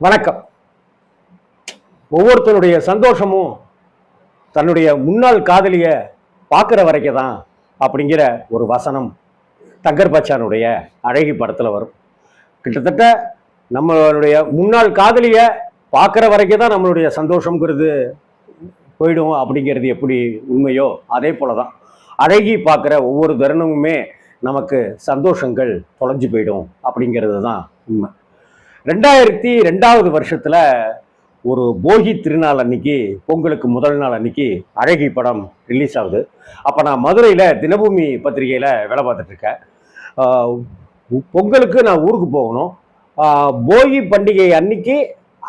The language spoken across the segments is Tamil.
வணக்கம். ஒவ்வொருத்தனுடைய சந்தோஷமும் தன்னுடைய முன்னாள் காதலிய பார்க்குற வரைக்கும் தான் அப்படிங்கிற ஒரு வசனம் தங்கர் பச்சானுடைய அழகி படத்தில் வரும். கிட்டத்தட்ட நம்மளுடைய முன்னாள் காதலிய பார்க்குற வரைக்கும் தான் நம்மளுடைய சந்தோஷங்கிறது போயிடும் அப்படிங்கிறது எப்படி உண்மையோ அதே போல தான் அழகி பார்க்குற ஒவ்வொரு தருணமுமே நமக்கு சந்தோஷங்கள் தொலைஞ்சு போயிடும் அப்படிங்கிறது தான் உண்மை. ரெண்டாயிரத்தி ரெண்டாவது வருஷத்தில் ஒரு போகி திருநாள் அன்னைக்கு பொங்கலுக்கு முதல் நாள் அன்னைக்கு அழகி படம் ரிலீஸ் ஆகுது. அப்போ நான் மதுரையில் தினபூமி பத்திரிகையில் வேலை பார்த்துட்ருக்கேன் பொங்கலுக்கு நான் ஊருக்கு போகணும். போகி பண்டிகை அன்னைக்கு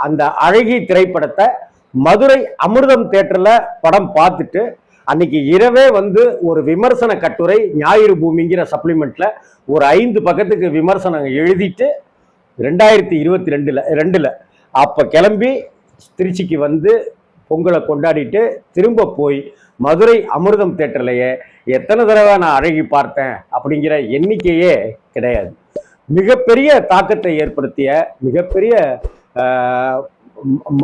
அந்த அழகி திரைப்படத்தை மதுரை அமிர்தம் தேட்டரில் படம் பார்த்துட்டு அன்னைக்கு இரவே வந்து ஒரு விமர்சன கட்டுரை ஞாயிறு பூமிங்கிற சப்ளிமெண்ட்டில் ஒரு ஐந்து பக்கத்துக்கு விமர்சனம் எழுதிட்டு ரெண்டாயிரத்தி இருபத்தி ரெண்டில் ரெண்டில். அப்போ கிளம்பி திருச்சிக்கு வந்து பொங்கலை கொண்டாடிட்டு திரும்ப போய் மதுரை அமிர்தம் தேட்டர்லையே எத்தனை தடவை நான் அழகி பார்த்தேன் அப்படிங்கிற எண்ணிக்கையே கிடையாது. மிகப்பெரிய தாக்கத்தை ஏற்படுத்திய மிகப்பெரிய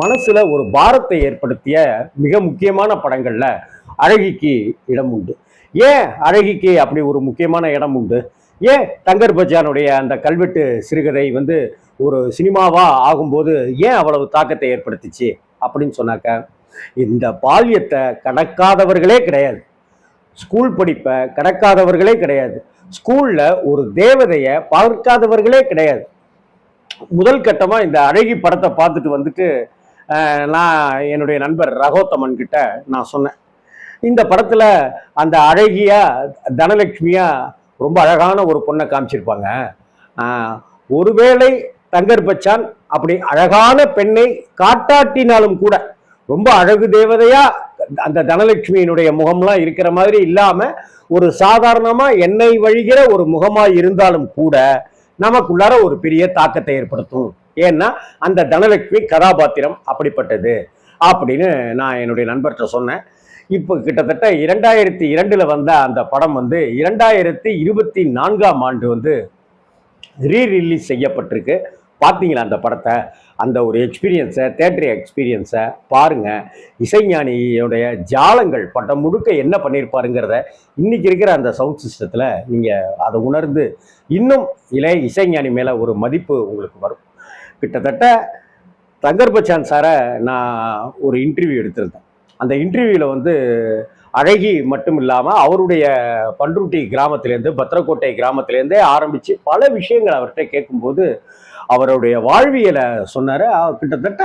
மனசில் மனசுல ஒரு பாரத்தை ஏற்படுத்திய மிக முக்கியமான படங்கள்ல அழகிக்கு இடம் உண்டு. ஏன் அழகிக்கு அப்படி ஒரு முக்கியமான இடம் உண்டு? ஏன் தங்கர் பச்சானுடைய அந்த கல்வெட்டு சிறுகதை வந்து ஒரு சினிமாவா ஆகும்போது ஏன் அவ்வளவு தாக்கத்தை ஏற்படுத்துச்சு அப்படின்னு சொன்னாக்க இந்த பால்யத்தை கடக்காதவர்களே கிடையாது. ஸ்கூல் படிப்பை கடக்காதவர்களே கிடையாது. ஸ்கூல்ல ஒரு தேவதையை பார்க்காதவர்களே கிடையாது. முதல் கட்டமா இந்த அழகி படத்தை பார்த்துட்டு வந்துட்டு நான் என்னுடைய நண்பர் ரகோத்தமன் கிட்ட நான் சொன்னேன். இந்த படத்துல அந்த அழகியா தனலட்சுமியா ரொம்ப அழகான ஒரு பொண்ணை காமிச்சிருப்பாங்க. ஒருவேளை தங்கர் பச்சான் அப்படி அழகான பெண்ணை காட்டாட்டினாலும் கூட ரொம்ப அழகு தேவதையா அந்த தனலட்சுமியினுடைய முகம்லாம் இருக்கிற மாதிரி இல்லாம ஒரு சாதாரணமா எண்ணெய் வழிகிற ஒரு முகமா இருந்தாலும் கூட நமக்குள்ளார ஒரு பெரிய தாக்கத்தை ஏற்படுத்தும். ஏன்னா அந்த தனலட்சுமி கதாபாத்திரம் அப்படிப்பட்டது. அப்படின்னு நான் என்னுடைய நண்பர்கிட்ட சொன்னேன். இப்போ கிட்டத்தட்ட இரண்டாயிரத்தி இரண்டில் வந்த அந்த படம் வந்து இரண்டாயிரத்தி இருபத்தி நான்காம் ஆண்டு வந்து ரீ ரிலீஸ் செய்யப்பட்டிருக்கு. பார்த்தீங்களா அந்த படத்தை? அந்த ஒரு எக்ஸ்பீரியன்ஸை தேட்டர் எக்ஸ்பீரியன்ஸை பாருங்க. இசைஞானியுடைய ஜாலங்கள் படம் முழுக்க என்ன பண்ணியிருப்பாருங்கிறத இன்றைக்கி இருக்கிற அந்த சவுண்ட் சிஸ்டத்தில் நீங்கள் அதை உணர்ந்து இன்னும் இளைய இசைஞானி மேலே ஒரு மதிப்பு உங்களுக்கு வரும். கிட்டத்தட்ட தங்கர்பச்சான் சாரை நான் ஒரு இன்டர்வியூ எடுத்திருந்தேன். அந்த இன்டர்வியூவில் வந்து அழகி மட்டும் இல்லாமல் அவருடைய பண்ருட்டி கிராமத்திலேருந்து பத்திரக்கோட்டை கிராமத்திலேருந்தே ஆரம்பித்து பல விஷயங்கள் அவர்கிட்ட கேட்கும்போது அவருடைய வாழ்வியலை சொன்னார். கிட்டத்தட்ட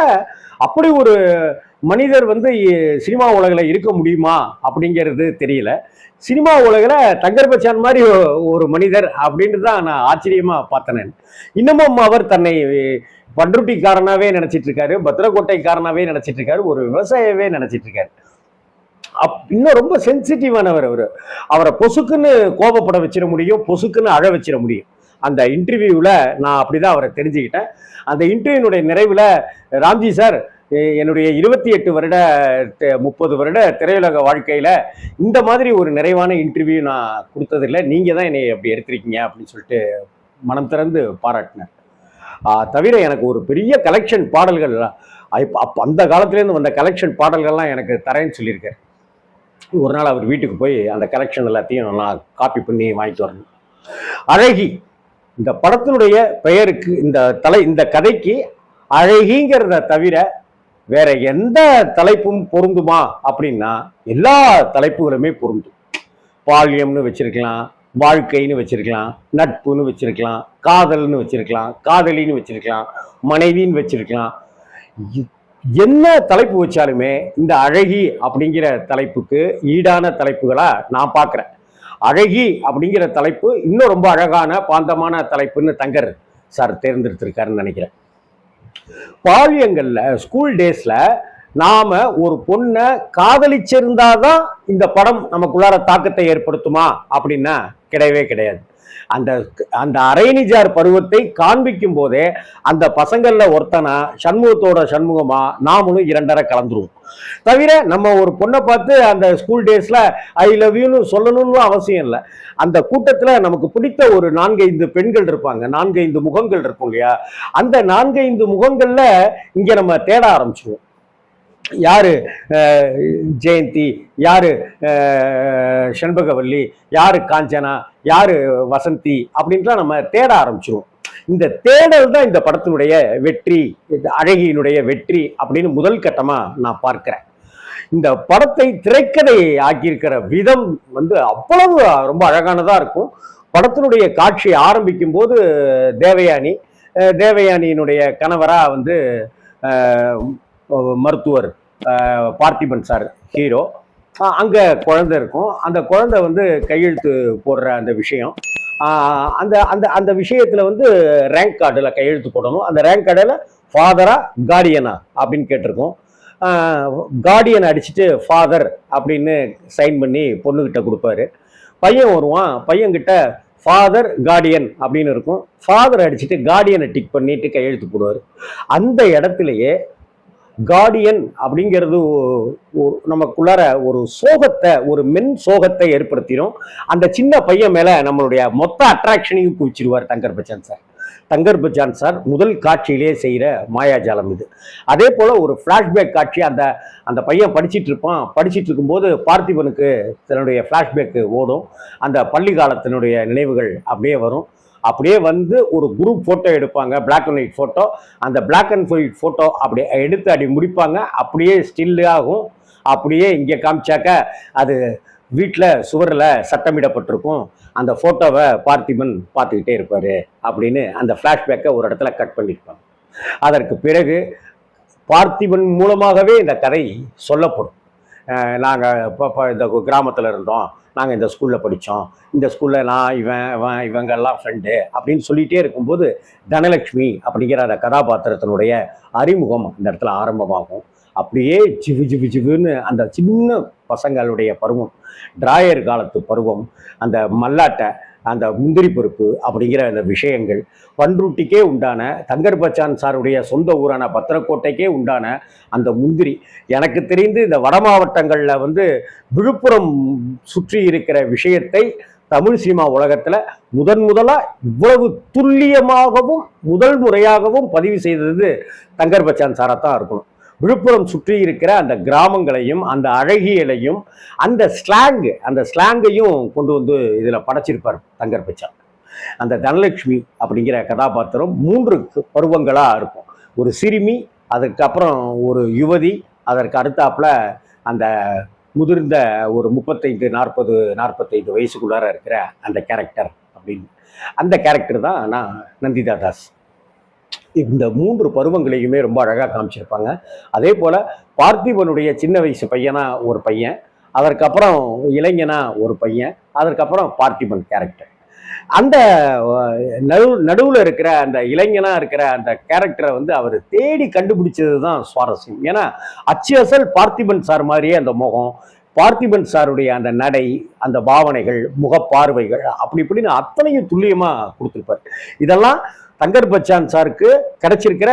அப்படி ஒரு மனிதர் வந்து சினிமா உலகில் இருக்க முடியுமா அப்படிங்கிறது தெரியல. சினிமா உலகில் தங்கர்பச்சான் மாதிரி ஒரு மனிதர் அப்படின்ட்டு தான் நான் ஆச்சரியமாக பார்த்தனேன் இன்னமும் அவர் தன்னை பண்ருட்டிக்காரனாகவே நினச்சிட்டு இருக்காரு பத்திரக்கோட்டைக்காரனாகவே நினச்சிட்டு இருக்காரு ஒரு விவசாயவே நினச்சிட்டு இருக்காரு அப் இன்னும் ரொம்ப சென்சிட்டிவானவர் அவர். அவரை பொசுக்குன்னு கோபப்பட வச்சிட முடியும் பொசுக்குன்னு அழ வச்சிட முடியும். அந்த இன்டர்வியூவில் நான் அப்படி தான் அவரை தெரிஞ்சுக்கிட்டேன். அந்த இன்டர்வியூனுடைய நிறைவில் ராம்ஜி சார் என்னுடைய இருபத்தி எட்டு வருட முப்பது வருட திரையுலக வாழ்க்கையில் இந்த மாதிரி ஒரு நிறைவான இன்டர்வியூ நான் கொடுத்ததில்லை. நீங்கள் தான் என்னை அப்படி எடுத்திருக்கீங்க அப்படின்னு சொல்லிட்டு மனம் திறந்து பாராட்டினேன் தவிர எனக்கு ஒரு பெரிய கலெக்ஷன் பாடல்கள் இப்போ அந்த காலத்துலேருந்து வந்த கலெக்ஷன் பாடல்கள்லாம் எனக்கு தரேன்னு சொல்லியிருக்காரு. ஒரு நாள் அவர் வீட்டுக்கு போய் அந்த கலெக்ஷன் எல்லாத்தையும் நான் காப்பி பண்ணி வாங்கிட்டு வரணும். அழகி இந்த படத்தினுடைய பெயருக்கு இந்த தலை இந்த கதைக்கு அழகிங்கிறத தவிர வேற எந்த தலைப்பும் பொருந்துமா அப்படின்னா எல்லா தலைப்புகளுமே பொருந்தும். பால்யம்னு வச்சிருக்கலாம் வாழ்க்கைன்னு வச்சிருக்கலாம் நட்புன்னு வச்சிருக்கலாம் காதல்னு வச்சிருக்கலாம் காதலின்னு வச்சிருக்கலாம் மனைவின்னு வச்சிருக்கலாம். என்ன தலைப்பு வச்சாலுமே இந்த அழகி அப்படிங்கிற தலைப்புக்கு ஈடான தலைப்புகளாக நான் பார்க்குறேன் அழகி அப்படிங்கிற தலைப்பு இன்னும் ரொம்ப அழகான பாந்தமான தலைப்புன்னு தங்கர் சார் தேர்ந்தெடுத்திருக்காருன்னு நினைக்கிறேன். பாலியங்களில் ஸ்கூல் டேஸில் நாம ஒரு பொண்ணை காதலிச்சிருந்தாதான் இந்த படம் நமக்குள்ளார தாக்கத்தை ஏற்படுத்துமா? அப்படின்னா கிடையவே கிடையாது. அந்த அந்த அரைநிஜார் பருவத்தை காண்பிக்கும் போதே அந்த பசங்கள்ல ஒருத்தனா சண்முகத்தோட சண்முகமா நாமளும் இரண்டரை கலந்துருவோம். தவிர நம்ம ஒரு பொண்ணை பார்த்து அந்த ஸ்கூல் டேஸ்ல ஐ லவ் யூன்னு சொல்லணும்னு அவசியம் இல்லை. அந்த கூட்டத்துல நமக்கு பிடித்த ஒரு நான்கைந்து பெண்கள் இருப்பாங்க. நான்கைந்து முகங்கள் இருக்கும் இல்லையா? அந்த நான்கைந்து முகங்கள்ல இங்க நம்ம தேட ஆரம்பிச்சிருவோம். யாரு ஜெயந்தி யாரு செண்பகவல்லி யாரு காஞ்சனா யாரு வசந்தி அப்படின்ட்டுலாம் நம்ம தேட ஆரம்பிச்சிருவோம். இந்த தேடல் தான் இந்த படத்தினுடைய வெற்றி அழகியினுடைய வெற்றி அப்படின்னு முதல் கட்டமாக நான் பார்க்கிறேன். இந்த படத்தை திரைக்கதை ஆக்கியிருக்கிற விதம் வந்து அவ்வளவு ரொம்ப அழகானதாக இருக்கும். படத்தினுடைய காட்சி ஆரம்பிக்கும் போது தேவயானி தேவயானியினுடைய கணவராக வந்து மருத்துவர் பார்த்திபன் சார் ஹீரோ. அங்கே குழந்தை இருக்கும். அந்த குழந்தை வந்து கையெழுத்து போடுற அந்த விஷயம். அந்த அந்த அந்த விஷயத்தில் வந்து ரேங்க் கார்டில் கையெழுத்து போடணும். அந்த ரேங்க் கார்டில் ஃபாதரா கார்டியனா அப்படின்னு கேட்டிருக்கோம். கார்டியன் அடிச்சுட்டு ஃபாதர் அப்படின்னு சைன் பண்ணி பொண்ணுக்கிட்ட கொடுப்பாரு. பையன் வருவான். பையன்கிட்ட ஃபாதர் கார்டியன் அப்படின்னு இருக்கும். ஃபாதர் அடிச்சுட்டு கார்டியனை டிக் பண்ணிட்டு கையெழுத்து போடுவார். அந்த இடத்துலையே கார்டியன் அப்படிங்கிறது நமக்குள்ளார ஒரு சோகத்தை ஒரு மென் சோகத்தை ஏற்படுத்திடும் அந்த சின்ன பையன் மேல நம்மளுடைய மொத்த அட்ராக்ஷனையும் குவிச்சிருவார் தங்கர் பச்சான் சார். தங்கர் பச்சான் சார் முதல் காட்சியிலே செய்கிற மாயாஜாலம் இது. அதே போல் ஒரு ஃப்ளாஷ்பேக் காட்சி அந்த அந்த பையன் படிச்சுட்டு இருப்பான். படிச்சிட்டு இருக்கும்போது பார்த்திபனுக்கு தன்னுடைய ஃப்ளாஷ்பேக்கு ஓடும். அந்த பள்ளி காலத்தினுடைய நினைவுகள் அப்படியே வரும். அப்படியே வந்து ஒரு குரூப் ஃபோட்டோ எடுப்பாங்க. பிளாக் அண்ட் ஒயிட் ஃபோட்டோ அந்த பிளாக் அண்ட் ஒயிட் ஃபோட்டோ அப்படி எடுத்து அப்படி முடிப்பாங்க. அப்படியே ஸ்டில்லு ஆகும். அப்படியே இங்கே காமிச்சாக்க அது வீட்டில் சுவரில் சட்டமிடப்பட்டிருக்கும். அந்த ஃபோட்டோவை பார்த்திபன் பார்த்துக்கிட்டே இருப்பார் அப்படின்னு அந்த ஃப்ளாஷ்பேக்கை ஒரு இடத்துல கட் பண்ணியிருப்பாங்க. அதற்கு பிறகு பார்த்திபன் மூலமாகவே இந்த கதை சொல்லப்படும். நாங்கள் இப்போ இந்த கிராமத்தில் இருந்தோம். நாங்கள் இந்த ஸ்கூலில் படித்தோம் இந்த ஸ்கூலில் நான் இவன் இவன் இவங்கெல்லாம் ஃப்ரெண்டு அப்படின்னு சொல்லிகிட்டே இருக்கும்போது தனலட்சுமி அப்படிங்கிற அந்த கதாபாத்திரத்தினுடைய அறிமுகம் அந்த இடத்துல ஆரம்பமாகும். அப்படியே ஜிவு ஜிவு ஜிவுன்னு அந்த சின்ன பசங்களுடைய பருவம் டிராயர் காலத்து பருவம் அந்த மல்லாட்டை அந்த முந்திரி பருப்பு அப்படிங்கிற அந்த விஷயங்கள். பன்ருட்டிக்கே உண்டான தங்கர் பச்சான் சாருடைய சொந்த ஊரான பத்திரக்கோட்டைக்கே உண்டான அந்த முந்திரி. எனக்கு தெரிந்து இந்த வட மாவட்டங்களில் வந்து விழுப்புரம் சுற்றி இருக்கிற விஷயத்தை தமிழ் சினிமா உலகத்தில் முதன் முதலாக இவ்வளவு துல்லியமாகவும் முதல் முறையாகவும் பதிவு செய்தது தங்கர் பச்சான் சாராக தான் இருக்கணும். விழுப்புரம் சுற்றி இருக்கிற அந்த கிராமங்களையும் அந்த அழகியலையும் அந்த ஸ்லாங் அந்த ஸ்லாங்கையும் கொண்டு வந்து இதில் படைச்சிருப்பார் தங்கர் பச்சான். அந்த தனலட்சுமி அப்படிங்கிற கதாபாத்திரம் மூன்று பருவங்களாக இருக்கும். ஒரு சிறுமி அதுக்கப்புறம் ஒரு யுவதி அதற்கு அடுத்தாப்புல அந்த முதிர்ந்த ஒரு முப்பத்தைந்து நாற்பது நாற்பத்தைந்து வயசுக்குள்ளார இருக்கிற அந்த கேரக்டர் அப்படின்னு. அந்த கேரக்டர் தான் நான் நந்திதா தாஸ். இந்த மூன்று பருவங்களையுமே ரொம்ப அழகாக காமிச்சிருப்பாங்க. அதே போல் பார்த்திபனுடைய சின்ன வயசு பையனாக ஒரு பையன் அதற்கப்புறம் இளைஞனா ஒரு பையன் அதற்கப்புறம் பார்த்திபன் கேரக்டர் அந்த நடு நடுவில் இருக்கிற அந்த இளைஞனாக இருக்கிற அந்த கேரக்டரை வந்து அவர் தேடி கண்டுபிடிச்சது தான் சுவாரஸ்யம். ஏன்னா அச்சு அசல் பார்த்திபன் சார் மாதிரியே அந்த முகம் பார்த்திபன் சாருடைய அந்த நடை அந்த பாவனைகள் முகப்பார்வைகள் அப்படி இப்படின்னு அத்தனையும் துல்லியமாக கொடுத்துருப்பார். இதெல்லாம் தங்கர் பச்சான் சாருக்கு கிடைச்சிருக்கிற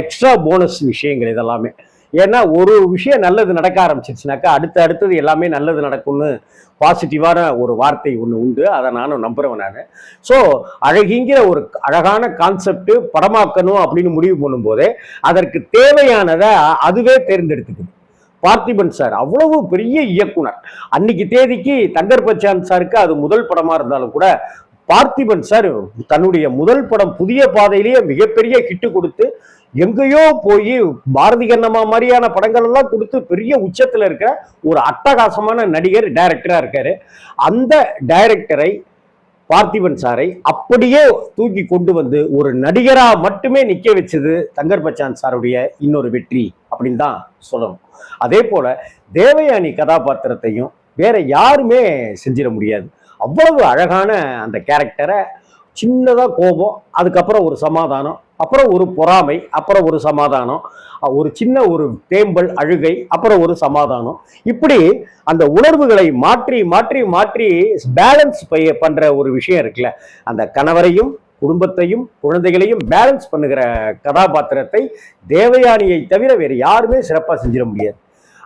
எக்ஸ்ட்ரா போனஸ் விஷயங்கள் இதெல்லாமே. ஏன்னா ஒரு விஷயம் நல்லது நடக்க ஆரம்பிச்சிருச்சுனாக்கா அடுத்து அடுத்தது எல்லாமே நல்லது நடக்கும்னு பாசிட்டிவான ஒரு வார்த்தை ஒன்று உண்டு. அதை நானும் நம்புறவன் நான். ஸோ அழகிங்கிற ஒரு அழகான கான்செப்ட் படமாக்கணும் அப்படின்னு முடிவு பண்ணும்போதே அதற்கு தேவையானதை அதுவே தேர்ந்தெடுத்துக்குது. பார்த்திபன் சார் அவ்வளவு பெரிய இயக்குனர். அன்னைக்கு தேதிக்கு தங்கர் பச்சான் சாருக்கு அது முதல் படமாக இருந்தாலும் கூட பார்த்திபன் சார் தன்னுடைய முதல் படம் புதிய பாதையிலேயே மிகப்பெரிய ஹிட்டு கொடுத்து எங்கேயோ போய் பாரதி கண்ணம்மா மாதிரியான படங்கள் எல்லாம் கொடுத்து பெரிய உச்சத்தில் இருக்கிற ஒரு அட்டகாசமான நடிகர் டைரக்டராக இருக்காரு. அந்த டைரக்டரை பார்த்திபன் சாரை அப்படியே தூக்கி கொண்டு வந்து ஒரு நடிகராக மட்டுமே நிற்க வச்சது தங்கர் பச்சான் சாருடைய இன்னொரு வெற்றி அப்படின்னு தான் சொல்லணும். அதே போல தேவயானி கதாபாத்திரத்தையும் வேற யாருமே செஞ்சிட முடியாது. அவ்வளவு அழகான அந்த கேரக்டரை சின்னதாக கோபம் அதுக்கப்புறம் ஒரு சமாதானம் அப்புறம் ஒரு பொறாமை அப்புறம் ஒரு சமாதானம் ஒரு சின்ன ஒரு தேம்பல் அழுகை அப்புறம் ஒரு சமாதானம். இப்படி அந்த உணர்வுகளை மாற்றி மாற்றி மாற்றி பேலன்ஸ் பைய பண்ணுற ஒரு விஷயம் இருக்குல்ல. அந்த கணவரையும் குடும்பத்தையும் குழந்தைகளையும் பேலன்ஸ் பண்ணுகிற கதாபாத்திரத்தை தேவயானியை தவிர வேறு யாருமே சிறப்பாக செஞ்சிட முடியாது.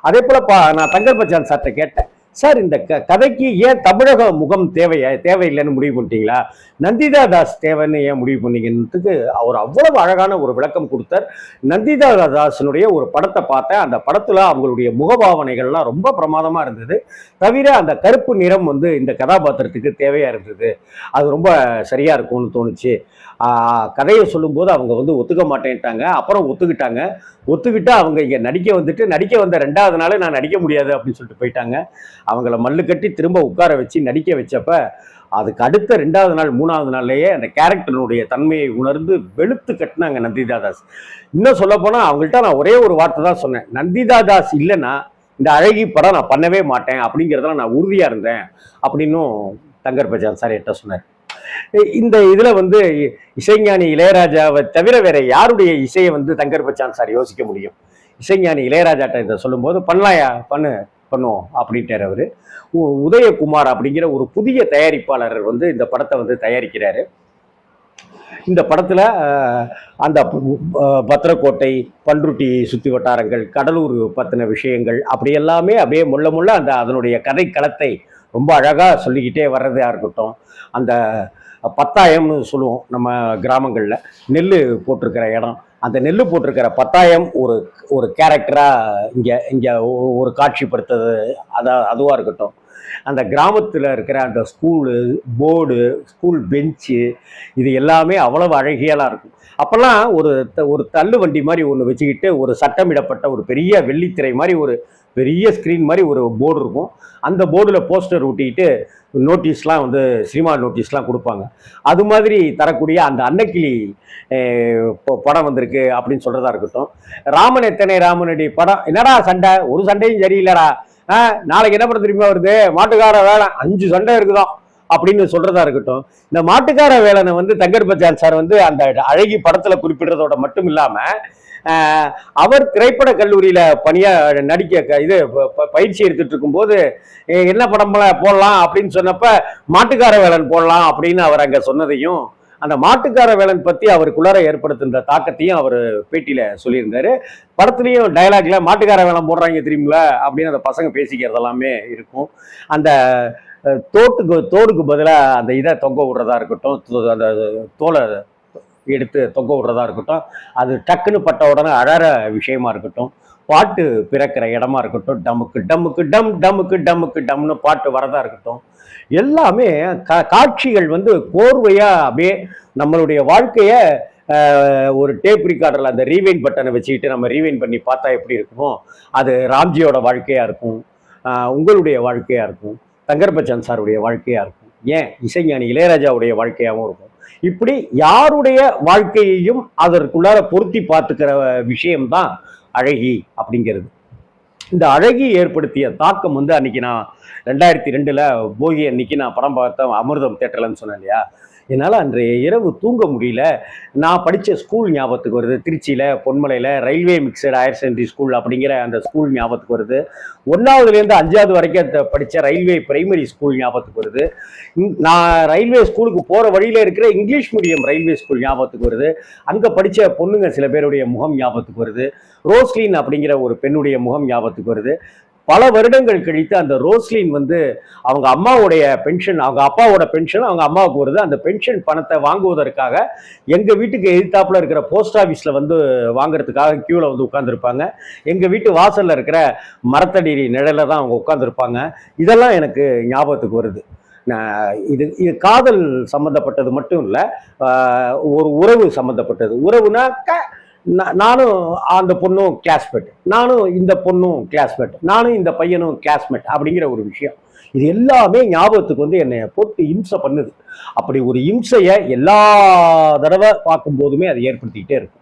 அதே போல் பா நான் தங்கர் பச்சான் சார்கிட்ட கேட்டேன். சார் இந்த க கதைக்கு ஏன் தமிழக முகம் தேவையா தேவையில்லைன்னு முடிவு பண்ணிட்டீங்களா? நந்திதா தாஸ் தேவைன்னு ஏன் முடிவு பண்ணீங்கன்றதுக்கு அவர் அவ்வளவு அழகான ஒரு விளக்கம் கொடுத்தார். நந்திதா தாஸினுடைய ஒரு படத்தை பார்த்தேன். அந்த படத்தில் அவங்களுடைய முகபாவனைகள்லாம் ரொம்ப பிரமாதமாக இருந்தது. தவிர அந்த கருப்பு நிறம் வந்து இந்த கதாபாத்திரத்துக்கு தேவையாக இருந்தது. அது ரொம்ப சரியாக இருக்கும்னு தோணுச்சு. கதையை சொல்லும்போது அவங்க வந்து ஒத்துக்க மாட்டேன்ட்டாங்க. அப்புறம் ஒத்துக்கிட்டாங்க. ஒத்துக்கிட்டு அவங்க இங்கே நடிக்க வந்துட்டு நடிக்க வந்த ரெண்டாவது நாள் நான் நடிக்க முடியாது அப்படின்னு சொல்லிட்டு போயிட்டாங்க. அவங்கள மல்லு கட்டி திரும்ப உட்கார வச்சு நடிக்க வச்சப்ப அதுக்கு அடுத்த ரெண்டாவது நாள் மூணாவது நாள்லேயே அந்த கேரக்டருடைய தன்மையை உணர்ந்து வெளுத்து கட்டினாங்க நந்திதா தாஸ் இன்னும் சொல்ல அவங்கள்ட்ட நான் ஒரே ஒரு வார்த்தை தான் சொன்னேன். நந்திதா தாஸ் இல்லைன்னா இந்த அழகி படம் நான் பண்ணவே மாட்டேன் அப்படிங்கிறதெல்லாம் நான் உறுதியாக இருந்தேன் அப்படின்னும் தங்கர் பஜான் சார் என்கிட்ட சொன்னார். இந்த இதுல வந்து இசைஞானி இளையராஜாவை தவிர வேற யாருடைய இசையை வந்து தங்கர் பச்சான் சார் யோசிக்க முடியும்? இசைஞானி இளையராஜாட்ட இதை சொல்லும்போது பண்ணலாயா? பண்ணு பண்ணுவோம் அப்படின்ட்டார் அவர். உ- உதயகுமார் அப்படிங்கிற ஒரு புதிய தயாரிப்பாளர் வந்து இந்த படத்தை வந்து தயாரிக்கிறாரு. இந்த படத்தில் அந்த பத்திரக்கோட்டை பன்ருட்டி சுத்தி வட்டாரங்கள் கடலூர் பற்றின விஷயங்கள் அப்படி எல்லாமே அப்படியே முள்ள முள்ள அந்த அதனுடைய கதை களத்தை ரொம்ப அழகாக சொல்லிக்கிட்டே வர்றதா இருக்கட்டும். அந்த பத்தாயம்னு சொல்லுவோம் நம்ம கிராமங்களில் நெல் போட்டிருக்கிற இடம். அந்த நெல் போட்டிருக்கிற பத்தாயம் ஒரு ஒரு கேரக்டராக இங்கே இங்கே ஒரு காட்சிப்படுத்துறது அதான் அதுவாக இருக்கட்டும். அந்த கிராமத்தில் இருக்கிற அந்த ஸ்கூலு போர்டு ஸ்கூல் பெஞ்சு இது எல்லாமே அவ்வளவு அழகியலாக இருக்கும். அப்போல்லாம் ஒரு த- ஒரு தள்ளு வண்டி மாதிரி ஒன்று வச்சுக்கிட்டு ஒரு சட்டமிடப்பட்ட ஒரு பெரிய வெள்ளித்திரை மாதிரி ஒரு பெரிய ஸ்க்ரீன் மாதிரி ஒரு போர்டு இருக்கும். அந்த போர்டில் போஸ்டர் ஒட்டிக்கிட்டு நோட்டீஸ்லாம் வந்து சினிமா நோட்டீஸ்லாம் கொடுப்பாங்க. அது மாதிரி தரக்கூடிய அந்த அன்னக்கிளி ப- படம் வந்திருக்கு அப்படின்னு சொல்கிறதா இருக்கட்டும். ராமன் எத்தனை ராமனுடைய படம்? என்னடா சண்டை? ஒரு சண்டையும் சரியில்லடா. நாளைக்கு என்ன படம் திரும்பி வருது? மாட்டுக்கார வேலை. அஞ்சு சண்டை இருக்குதான் அப்படின்னு சொல்றதா இருக்கட்டும். இந்த மாட்டுக்கார வேலனை வந்து தங்கர் பச்சான் சார் வந்து அந்த அழகி படத்துல குறிப்பிடுறதோட மட்டும் இல்லாம அவர் திரைப்பட கல்லூரியில பணியா நடிக்க க- இது பயிற்சி எடுத்துட்டு இருக்கும்போது என்ன படம் போடலாம்? அப்படின்னு சொன்னப்ப மாட்டுக்கார வேலன் போடலாம் அப்படின்னு அவர் அங்க சொன்னதையும் அந்த மாட்டுக்கார வேலன் பத்தி அவருக்குள்ளார ஏற்படுத்துகின்ற தாக்கத்தையும் அவர் பேட்டியில சொல்லியிருந்தாரு. படத்துலயும் டயலாக்ல மாட்டுக்கார வேலம் போடுறாங்க தெரியுங்களா அப்படின்னு அந்த பசங்க பேசிக்கிறது எல்லாமே இருக்கும். அந்த தோட்டுக்கு தோடுக்கு பதிலாக அந்த இதை தொங்க விடுறதா இருக்கட்டும் அந்த தோலை எடுத்து தொங்க விடுறதா இருக்கட்டும் அது டக்குன்னு பட்ட உடனே அழற விஷயமா இருக்கட்டும் பாட்டு பிறக்கிற இடமா இருக்கட்டும் டமுக்கு டம்முக்கு டம் டமுக்கு டம்முக்கு டம்னு பாட்டு வரதா இருக்கட்டும் எல்லாமே கா காட்சிகள் வந்து கோர்வையா அப்படியே நம்மளுடைய வாழ்க்கைய ஒரு டேப் ரிகார்டரில் அந்த ரீவைன் பட்டனை வச்சுக்கிட்டு நம்ம ரீவைன் பண்ணி பார்த்தா எப்படி இருக்குமோ அது ராம்ஜியோட வாழ்க்கையாக இருக்கும் உங்களுடைய வாழ்க்கையாக இருக்கும் தங்கர்பச்சன் சாருடைய வாழ்க்கையாக இருக்கும் ஏன் இசைஞானி இளையராஜாவுடைய வாழ்க்கையாகவும் இருக்கும். இப்படி யாருடைய வாழ்க்கையையும் அதற்குள்ளார பொருத்தி பார்த்துக்கிற விஷயம்தான் அழகி அப்படிங்கிறது. இந்த அழகி ஏற்படுத்திய தாக்கம் வந்து அன்னைக்கு நான் ரெண்டாயிரத்தி ரெண்டுல போகி அன்னைக்கு நான் படம் பார்த்தேன் அமிர்தம் தேட்டர்லன்னு சொன்னேன் இல்லையா? என்னால் அன்றைய இரவு தூங்க முடியல. நான் படித்த ஸ்கூல் ஞாபகத்துக்கு வருது. திருச்சியில் பொன்மலையில் railway mixed higher secondary school அப்படிங்கிற அந்த ஸ்கூல் ஞாபகத்துக்கு வருது. ஒன்றாவதுலேருந்து அஞ்சாவது வரைக்கும் படித்த ரயில்வே பிரைமரி ஸ்கூல் ஞாபகத்துக்கு வருது. நான் ரயில்வே ஸ்கூலுக்கு போகிற வழியில் இருக்கிற இங்கிலீஷ் மீடியம் ரயில்வே ஸ்கூல் ஞாபகத்துக்கு வருது. அங்கே படித்த பொண்ணுங்க சில பேருடைய முகம் ஞாபகத்துக்கு வருது. ரோஸ்லின் அப்படிங்கிற ஒரு பெண்ணுடைய முகம் ஞாபகத்துக்கு வருது. பல வருடங்கள் கழித்து அந்த ரோஸ்லின் வந்து அவங்க அம்மாவுடைய பென்ஷன் அவங்க அப்பாவோட பென்ஷன் அவங்க அம்மாவுக்கு வருது. அந்த பென்ஷன் பணத்தை வாங்குவதற்காக எங்கள் வீட்டுக்கு எதிர்த்தாப்புல இருக்கிற போஸ்ட் ஆஃபீஸில் வந்து வாங்குறதுக்காக க்யூவில் வந்து உட்காந்துருப்பாங்க எங்கள் வீட்டு வாசலில் இருக்கிற மரத்தடி நிழலில் தான் அவங்க உட்காந்துருப்பாங்க இதெல்லாம் எனக்கு ஞாபகத்துக்கு வருது. நான் இது இது காதல் சம்மந்தப்பட்டது மட்டும் இல்லை ஒரு உறவு சம்மந்தப்பட்டது உறவுனா க- நானும் அந்த பொண்ணும் கிளாஸ்மேட் நானும் இந்த பொண்ணும் கிளாஸ்மேட் நானும் இந்த பையனும் கிளாஸ்மேட் அப்படிங்கிற ஒரு விஷயம். இது எல்லாமே ஞாபகத்துக்கு வந்து என்னை போட்டு இம்சை பண்ணுது. அப்படி ஒரு இம்சையை எல்லா தடவை பார்க்கும்போதுமே அதை ஏற்படுத்திக்கிட்டே இருக்கும்.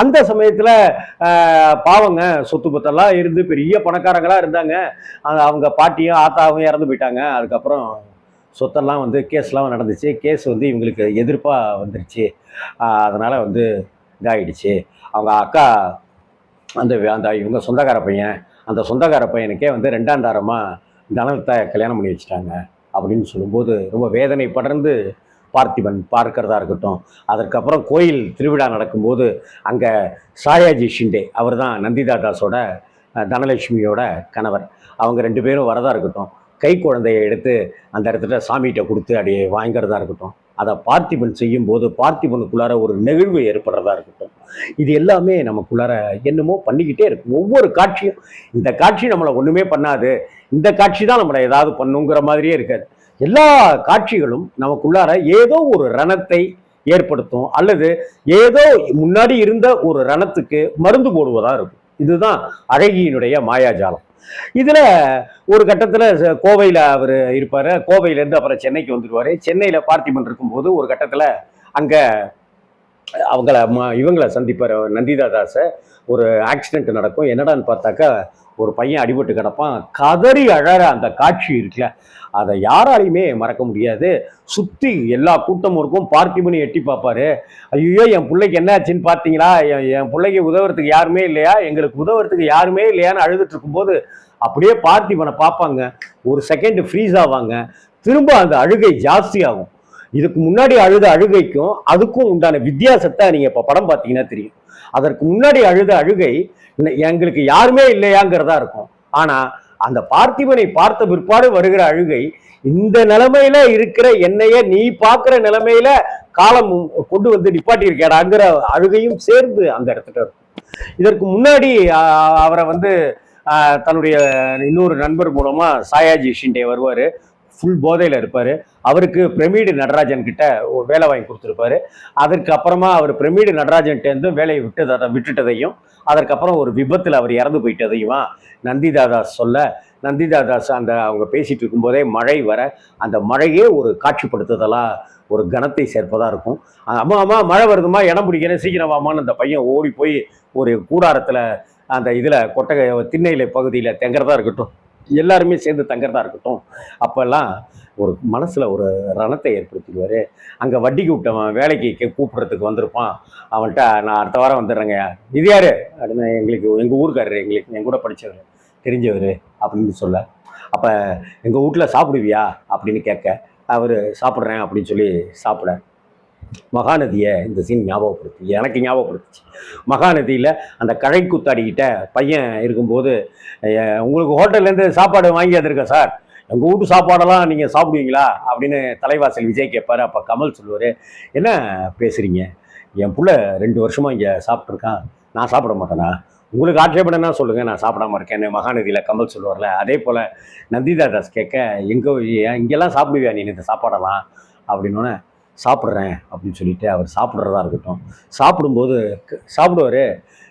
அந்த சமயத்தில் பாவங்க சொத்து பத்தெல்லாம் இருந்து பெரிய பணக்காரங்களாக இருந்தாங்க. அவங்க பாட்டியும் ஆத்தாவும் இறந்து போயிட்டாங்க. அதுக்கப்புறம் சொத்தெல்லாம் வந்து கேஸ்லாம் நடந்துச்சு. கேஸ் வந்து இவங்களுக்கு எதிர்ப்பாக வந்துருச்சு. அதனால் வந்து இதாயிடுச்சு. அவங்க அக்கா அந்த அந்த இவங்க சொந்தக்கார பையன் அந்த சொந்தக்கார பையனுக்கே வந்து ரெண்டாம் தாரமாக தனத்தை கல்யாணம் பண்ணி வச்சுட்டாங்க அப்படின்னு சொல்லும்போது ரொம்ப வேதனை படர்ந்து பார்த்திபன் பார்க்கிறதா இருக்கட்டும். அதற்கப்புறம் கோயில் திருவிழா நடக்கும்போது அங்கே சாயாஜி ஷிண்டே அவர் தான் நந்திதா தாஸோட தனலட்சுமியோட கணவர். அவங்க ரெண்டு பேரும் வரதா இருக்கட்டும். கை குழந்தையை எடுத்து அந்த இடத்துல சாமிகிட்ட கொடுத்து அப்படியே வாங்கிறதா இருக்கட்டும். அதை பார்த்திபன் செய்யும்போது பார்த்திபனுக்குள்ளார ஒரு நெகிழ்வு ஏற்படுறதா இருக்கட்டும். இது எல்லாமே நமக்குள்ளார என்னமோ பண்ணிக்கிட்டே இருக்கும். ஒவ்வொரு காட்சியும் இந்த காட்சி நம்மளை ஒன்றுமே பண்ணாது. இந்த காட்சி தான் நம்மளை ஏதாவது பண்ணுங்கிற மாதிரியே இருக்காது. எல்லா காட்சிகளும் நமக்குள்ளார ஏதோ ஒரு ரணத்தை ஏற்படுத்தும். அல்லது ஏதோ முன்னாடி இருந்த ஒரு ரணத்துக்கு மருந்து போடுவதாக இருக்கும். இதுதான் அழகியினுடைய மாயாஜாலம். இதுல ஒரு கட்டத்துல கோவையில் அவர் இருப்பாரு. கோவையில இருந்து அப்புறம் சென்னைக்கு வந்துடுவாரு சென்னையில பார்த்திபன் இருக்கும்போது ஒரு கட்டத்துல அங்க அவங்கள ம- இவங்கள சந்திப்பார். நந்திதா தாஸை ஒரு ஆக்சிடென்ட் நடக்கும். என்னடான்னு பார்த்தாக்கா ஒரு பையன் அடிபட்டு கிடப்பான் கதறி அழற அந்த காட்சி இருக்குல்ல அதை யாராலையுமே மறக்க முடியாது. சுற்றி எல்லா கூட்டமும் இருக்கும் பார்த்திபனி எட்டி பார்ப்பாரு. ஐயோ என் பிள்ளைக்கு என்ன ஆச்சுன்னு பார்த்தீங்களா? என் என் பிள்ளைக்கு உதவுறதுக்கு யாருமே இல்லையா? எங்களுக்கு உதவுறதுக்கு யாருமே இல்லையான்னு அழுதுட்டு இருக்கும்போது அப்படியே பார்த்திபனை பார்ப்பாங்க. ஒரு செகண்ட் ஃப்ரீஸ் ஆவாங்க. திரும்ப அந்த அழுகை ஜாஸ்தி ஆகும். இதுக்கு முன்னாடி அழுத அழுகைக்கும் அதுக்கும் உண்டான வித்தியாசத்தை நீங்க இப்ப படம் பார்த்தீங்கன்னா தெரியும். அதற்கு முன்னாடி அழுத அழுகை எங்களுக்கு யாருமே இல்லையாங்கிறதா இருக்கும். ஆனா அந்த பார்த்திபனை பார்த்த பிற்பாடு வருகிற அழுகை இந்த நிலைமையில இருக்கிற என்னைய நீ பார்க்கிற நிலைமையில காலம் கொண்டு வந்து நிப்பாட்டி இருக்கேடாங்கிற அழுகையும் சேர்ந்து அந்த இடத்துல இருக்கும். இதற்கு முன்னாடி அவரை வந்து தன்னுடைய இன்னொரு நண்பர் மூலமா சாயாஜி ஷிண்டே வருவாரு. ஃபுல் போதையில் இருப்பார். அவருக்கு பிரமிடு நடராஜன் கிட்ட வேலை வாங்கி கொடுத்துருப்பாரு. அதற்கு அப்புறமா அவர் பிரமிடு நடராஜன்ட்ட வேலையை விட்டதை விட்டுட்டதையும் அதற்கப்புறம் ஒரு விபத்தில் அவர் இறந்து போயிட்டதையுமா நந்திதாதாஸ் சொல்ல நந்திதாதாஸ் அந்த அவங்க பேசிட்டு இருக்கும்போதே மழை வர அந்த மழையே ஒரு காட்சிப்படுத்துதலாக ஒரு கணத்தை சேர்ப்பதாக இருக்கும். அம்மா அம்மா மழை வருதுமா இடம் பிடிக்கிறேன் சீக்கிரம் வாமான்னு அந்த பையன் ஓடி போய் ஒரு கூடாரத்தில் அந்த இதில் கொட்டகை திண்ணையில பகுதியில் தங்குறதா இருக்கட்டும். எல்லாருமே சேர்ந்து தங்குறதா இருக்கட்டும். அப்போல்லாம் ஒரு மனசில் ஒரு ரணத்தை ஏற்படுத்திடுவார். அங்கே வட்டிக்கு விட்டவன் வேலைக்கு கே- வந்திருப்பான். அவன்கிட்ட நான் அடுத்த வாரம் வந்துடுறேங்க. இது யார்? அப்படின்னு எங்களுக்கு எங்கள் ஊருக்காரர் எங்களுக்கு என் கூட படித்தவர் தெரிஞ்சவர் அப்படின்னு சொல்ல. அப்போ எங்கள் வீட்டில் சாப்பிடுவியா? அப்படின்னு கேட்க அவர் சாப்பிட்றேன் அப்படின்னு சொல்லி சாப்பிட. மகாநதியை இந்த சீன் ஞாபகப்படுத்தி. எனக்கு ஞாபகப்படுத்துச்சு. மகாநதியில் அந்த கழை குத்தாடிக்கிட்ட பையன் இருக்கும்போது உங்களுக்கு ஹோட்டல்லேருந்து சாப்பாடு வாங்கி வந்திருக்கேன் சார். எங்கள் வீட்டு சாப்பாடெல்லாம் நீங்கள் சாப்பிடுவீங்களா? அப்படின்னு தலைவாசல் விஜய் கேட்பார். அப்போ கமல் சொல்லுவார் என்ன பேசுகிறீங்க என் பிள்ளை ரெண்டு வருஷமாக இங்கே சாப்பிட்ருக்கான் நான் சாப்பிட மாட்டேனா? உங்களுக்கு ஆட்சேபனைனா சொல்லுங்கள் நான் சாப்பிடாம இருக்கேன் மகாநதியில் கமல் சொல்லுவார்ல. அதே போல் நந்திதா தாஸ் கேட்க எங்கே இங்கெல்லாம் சாப்பிடுவியா நீ இந்த சாப்பாடெல்லாம்? அப்படின்னோடனே சாப்பிட்றேன் அப்படின்னு சொல்லிட்டு அவர் சாப்பிட்றதா இருக்கட்டும். சாப்பிடும்போது சாப்பிடுவார்.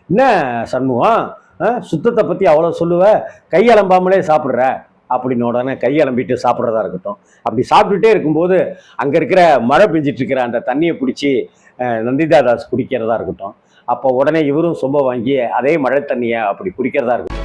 என்ன சண்முகம்? ஆ, சுத்தத்தை பற்றி அவ்வளோ சொல்லுவ? கையலம்பாமலே சாப்பிட்ற? அப்படின்னு உடனே கையலம்பிட்டு சாப்பிட்றதா இருக்கட்டும். அப்படி சாப்பிட்டுட்டே இருக்கும்போது அங்கே இருக்கிற மழை பெஞ்சிட்டு இருக்கிற அந்த தண்ணியை பிடிச்சி நந்திதா தாஸ் குடிக்கிறதா இருக்கட்டும். அப்போ உடனே இவரும் சொம்ப வாங்கி அதே மழை தண்ணியை அப்படி குடிக்கிறதா இருக்கட்டும்.